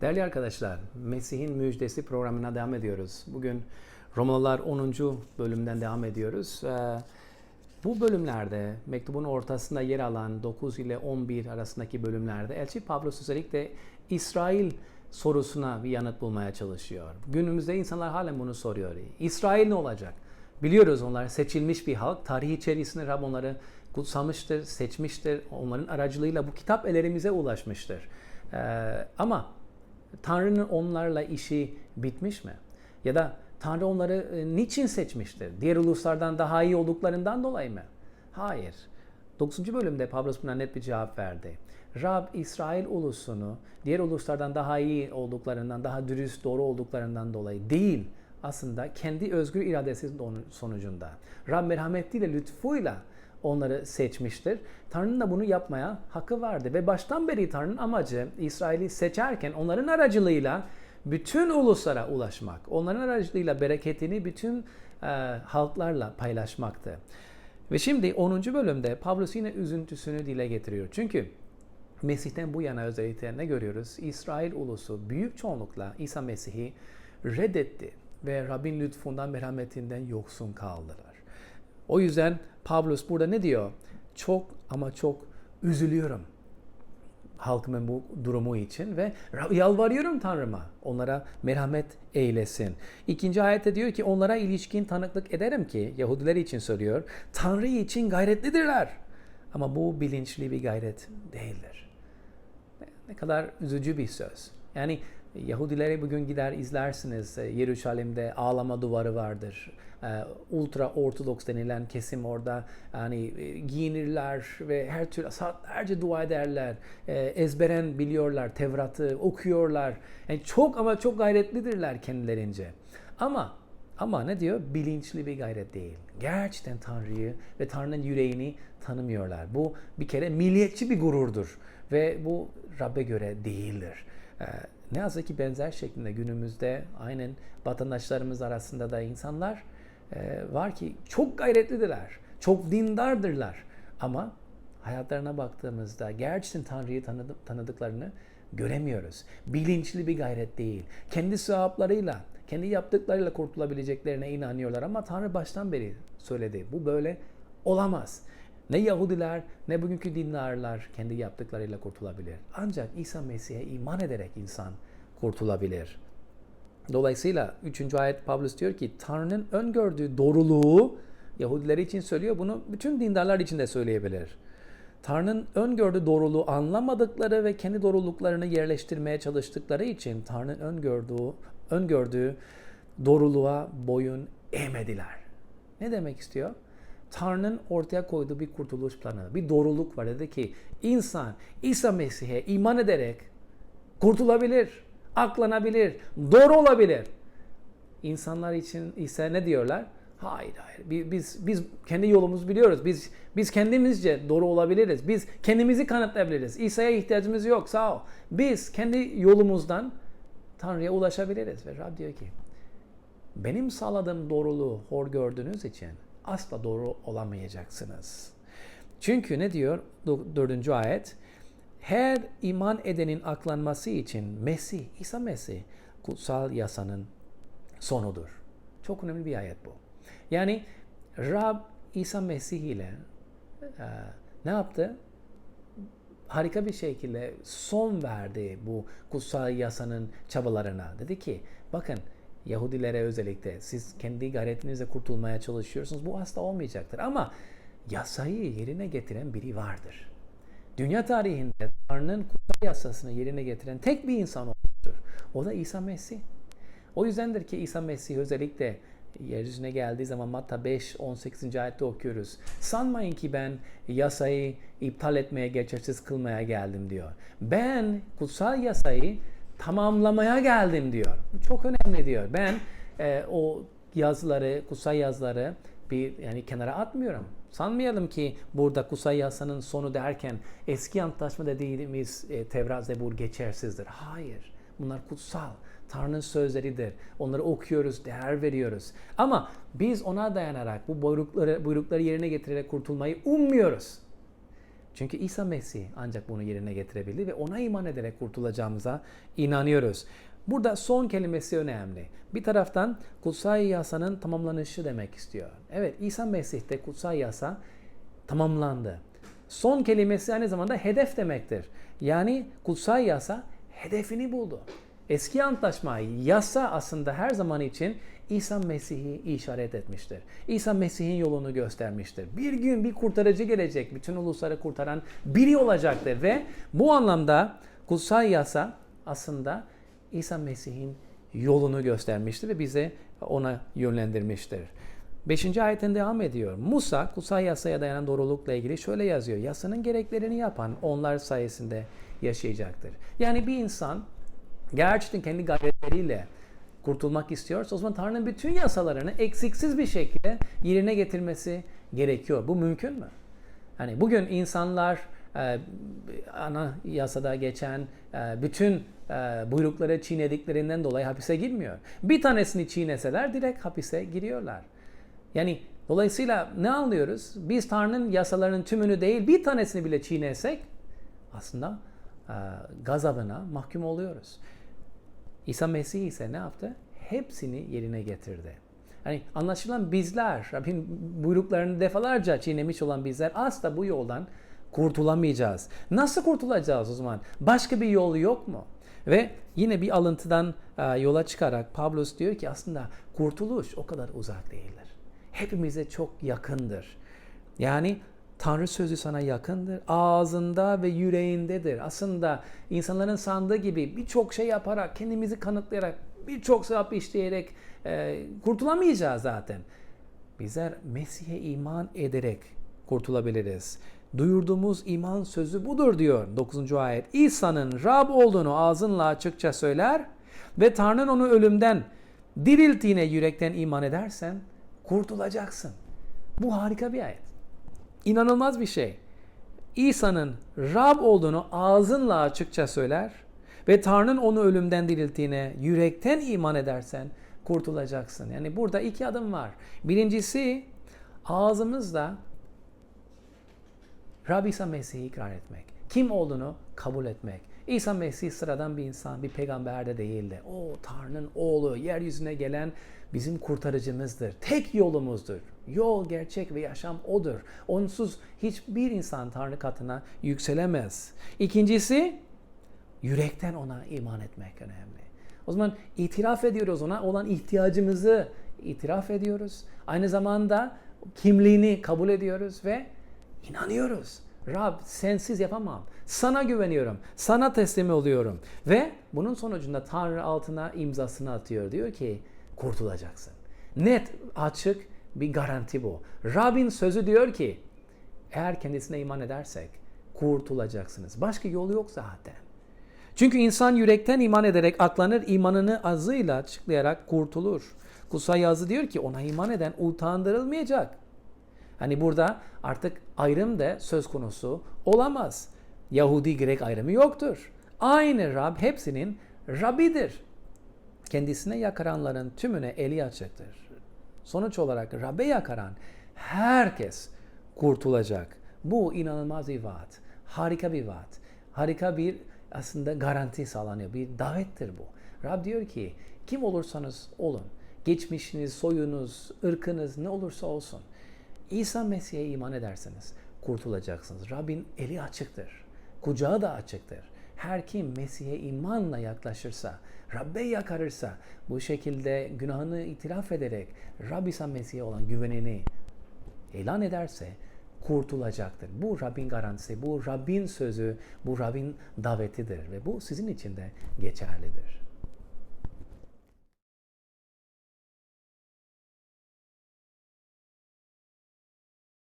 Değerli arkadaşlar, Mesih'in Müjdesi programına devam ediyoruz. Bugün Romalılar 10. bölümden devam ediyoruz. Ee, Bu bölümlerde, mektubun ortasında yer alan 9 ile 11 arasındaki bölümlerde Elçi Pavlos özellikle İsrail sorusuna bir yanıt bulmaya çalışıyor. Günümüzde insanlar halen bunu soruyor. İsrail ne olacak? Biliyoruz onlar seçilmiş bir halk. Tarih içerisinde Rab onları kutsamıştır, seçmiştir. Onların aracılığıyla bu kitap ellerimize ulaşmıştır. Ee, ama Tanrı'nın onlarla işi bitmiş mi? Ya da Tanrı onları e, niçin seçmiştir? Diğer uluslardan daha iyi olduklarından dolayı mı? Hayır. 9. bölümde Pavlos buna net bir cevap verdi. Rab İsrail ulusunu diğer uluslardan daha iyi olduklarından, daha dürüst, doğru olduklarından dolayı değil, aslında kendi özgür iradesi sonucunda. Rab merhametiyle, lütfuyla onları seçmiştir. Tanrı'nın da bunu yapmaya hakkı vardı. Ve baştan beri Tanrı'nın amacı İsrail'i seçerken onların aracılığıyla bütün uluslara ulaşmak, onların aracılığıyla bereketini bütün e, halklarla paylaşmaktı. Ve şimdi 10. bölümde Pavlus yine üzüntüsünü dile getiriyor. Çünkü Mesih'ten bu yana özellikle ne görüyoruz? İsrail ulusu büyük çoğunlukla İsa Mesih'i reddetti ve Rabbin lütfundan, merhametinden yoksun kaldılar. O yüzden Pavlus burada ne diyor? Çok ama çok üzülüyorum halkımın bu durumu için ve yalvarıyorum Tanrı'ma onlara merhamet eylesin. İkinci ayette diyor ki onlara ilişkin tanıklık ederim ki Yahudiler için söylüyor. Tanrı için gayretlidirler. Ama bu bilinçli bir gayret değildir. Ne kadar üzücü bir söz. Yani Yahudileri bugün gider izlersiniz. Yeruşalim'de ağlama duvarı vardır. Ultra ortodoks denilen kesim orada yani giyinirler ve her türlü saatlerce dua ederler. Ezberen biliyorlar, Tevrat'ı okuyorlar. Yani çok ama çok gayretlidirler kendilerince. Ama ama ne diyor? Bilinçli bir gayret değil. Gerçekten Tanrı'yı ve Tanrı'nın yüreğini tanımıyorlar. Bu bir kere milliyetçi bir gururdur ve bu Rab'be göre değildir. Ne yazık ki benzer şeklinde günümüzde aynen vatandaşlarımız arasında da insanlar e, var ki çok gayretlidirler, çok dindardırlar ama hayatlarına baktığımızda gerçekten Tanrı'yı tanıdıklarını göremiyoruz. Bilinçli bir gayret değil. Kendi sevaplarıyla, kendi yaptıklarıyla kurtulabileceklerine inanıyorlar ama Tanrı baştan beri söyledi. Bu böyle olamaz. Ne Yahudiler ne bugünkü dindarlar kendi yaptıklarıyla kurtulabilir. Ancak İsa Mesih'e iman ederek insan kurtulabilir. Dolayısıyla 3. ayet Pavlus diyor ki Tanrı'nın öngördüğü doğruluğu Yahudiler için söylüyor. Bunu bütün dindarlar için de söyleyebilir. Tanrı'nın öngördüğü doğruluğu anlamadıkları ve kendi doğruluklarını yerleştirmeye çalıştıkları için Tanrı'nın öngördüğü, öngördüğü doğruluğa boyun eğmediler. Ne demek istiyor? Tanrı'nın ortaya koyduğu bir kurtuluş planı, bir doğruluk var. Dedi ki insan İsa Mesih'e iman ederek kurtulabilir, aklanabilir, doğru olabilir. İnsanlar için ise ne diyorlar? Hayır hayır. Biz biz kendi yolumuzu biliyoruz. Biz biz kendimizce doğru olabiliriz. Biz kendimizi kanıtlayabiliriz. İsa'ya ihtiyacımız yok. Sağ ol. Biz kendi yolumuzdan Tanrı'ya ulaşabiliriz. Ve Rab diyor ki benim sağladığım doğruluğu hor gördüğünüz için asla doğru olamayacaksınız. Çünkü ne diyor dördüncü ayet? Her iman edenin aklanması için Mesih, İsa Mesih kutsal yasanın sonudur. Çok önemli bir ayet bu. Yani Rab İsa Mesih ile e, ne yaptı? Harika bir şekilde son verdi bu kutsal yasanın çabalarına. Dedi ki bakın Yahudilere özellikle siz kendi gayretinizle kurtulmaya çalışıyorsunuz. Bu asla olmayacaktır. Ama yasayı yerine getiren biri vardır. Dünya tarihinde Tanrı'nın kutsal yasasını yerine getiren tek bir insan olmuştur. O da İsa Mesih. O yüzdendir ki İsa Mesih özellikle yeryüzüne geldiği zaman Matta 5, 18. ayette okuyoruz. Sanmayın ki ben yasayı iptal etmeye, geçersiz kılmaya geldim diyor. Ben kutsal yasayı tamamlamaya geldim diyor. Çok önemli diyor. Ben e, o yazıları, kutsal yazıları bir yani kenara atmıyorum. Sanmayalım ki burada kutsal yasanın sonu derken eski antlaşma dediğimiz e, Tevrat, Zebur geçersizdir. Hayır. Bunlar kutsal. Tanrı'nın sözleridir. Onları okuyoruz, değer veriyoruz. Ama biz ona dayanarak bu buyrukları, buyrukları yerine getirerek kurtulmayı ummuyoruz. Çünkü İsa Mesih ancak bunu yerine getirebildi ve ona iman ederek kurtulacağımıza inanıyoruz. Burada son kelimesi önemli. Bir taraftan kutsal yasanın tamamlanışı demek istiyor. Evet İsa Mesih'te kutsal yasa tamamlandı. Son kelimesi aynı zamanda hedef demektir. Yani kutsal yasa hedefini buldu. Eski antlaşma yasa aslında her zaman için İsa Mesih'i işaret etmiştir. İsa Mesih'in yolunu göstermiştir. Bir gün bir kurtarıcı gelecek, bütün ulusları kurtaran biri olacaktır ve bu anlamda kutsal yasa aslında İsa Mesih'in yolunu göstermiştir ve bize ona yönlendirmiştir. Beşinci ayetten devam ediyor. Musa kutsal yasaya dayanan doğrulukla ilgili şöyle yazıyor. Yasanın gereklerini yapan onlar sayesinde yaşayacaktır. Yani bir insan gerçekten kendi gayretleriyle kurtulmak istiyorsa o zaman Tanrı'nın bütün yasalarını eksiksiz bir şekilde yerine getirmesi gerekiyor. Bu mümkün mü? Hani bugün insanlar e, ana yasada geçen e, bütün e, buyrukları çiğnediklerinden dolayı hapise girmiyor. Bir tanesini çiğneseler direkt hapise giriyorlar. Yani dolayısıyla ne anlıyoruz? Biz Tanrı'nın yasalarının tümünü değil bir tanesini bile çiğnesek aslında gazabına mahkum oluyoruz. İsa Mesih ise ne yaptı? Hepsini yerine getirdi. Hani anlaşılan bizler, Rabbin buyruklarını defalarca çiğnemiş olan bizler asla bu yoldan kurtulamayacağız. Nasıl kurtulacağız o zaman? Başka bir yol yok mu? Ve yine bir alıntıdan yola çıkarak Pavlos diyor ki aslında kurtuluş o kadar uzak değildir. Hepimize çok yakındır. Yani Tanrı sözü sana yakındır. Ağzında ve yüreğindedir. Aslında insanların sandığı gibi birçok şey yaparak, kendimizi kanıtlayarak, birçok sevap işleyerek e, kurtulamayacağız zaten. Bizler Mesih'e iman ederek kurtulabiliriz. Duyurduğumuz iman sözü budur diyor 9. ayet. İsa'nın Rab olduğunu ağzınla açıkça söyler ve Tanrı'nın onu ölümden dirilttiğine yürekten iman edersen kurtulacaksın. Bu harika bir ayet. İnanılmaz bir şey. İsa'nın Rab olduğunu ağzınla açıkça söyler ve Tanrı'nın onu ölümden dirilttiğine yürekten iman edersen kurtulacaksın. Yani burada iki adım var. Birincisi ağzımızla Rab İsa Mesih'i ikrar etmek. Kim olduğunu kabul etmek. İsa Mesih sıradan bir insan, bir peygamber de değildi. O Tanrı'nın oğlu, yeryüzüne gelen bizim kurtarıcımızdır. Tek yolumuzdur. Yol, gerçek ve yaşam odur. Onsuz hiçbir insan Tanrı katına yükselemez. İkincisi, yürekten ona iman etmek önemli. O zaman itiraf ediyoruz ona olan ihtiyacımızı itiraf ediyoruz. Aynı zamanda kimliğini kabul ediyoruz ve inanıyoruz. Rab sensiz yapamam. Sana güveniyorum. Sana teslim oluyorum. Ve bunun sonucunda Tanrı altına imzasını atıyor. Diyor ki kurtulacaksın. Net, açık bir garanti bu. Rabbin sözü diyor ki eğer kendisine iman edersek kurtulacaksınız. Başka yolu yok zaten. Çünkü insan yürekten iman ederek aklanır, imanını azıyla açıklayarak kurtulur. Kutsal yazı diyor ki ona iman eden utandırılmayacak. Hani burada artık ayrım da söz konusu olamaz. Yahudi Grek ayrımı yoktur. Aynı Rab hepsinin Rabidir. Kendisine yakaranların tümüne eli açıktır. Sonuç olarak Rabbe yakaran herkes kurtulacak. Bu inanılmaz bir vaat. Harika bir vaat. Harika bir aslında garanti sağlanıyor. Bir davettir bu. Rab diyor ki kim olursanız olun. Geçmişiniz, soyunuz, ırkınız ne olursa olsun. İsa Mesih'e iman ederseniz kurtulacaksınız. Rabbin eli açıktır. Kucağı da açıktır. Her kim Mesih'e imanla yaklaşırsa, Rabbe yakarırsa, bu şekilde günahını itiraf ederek Rab İsa Mesih'e olan güvenini ilan ederse kurtulacaktır. Bu Rabbin garantisi, bu Rabbin sözü, bu Rabbin davetidir ve bu sizin için de geçerlidir.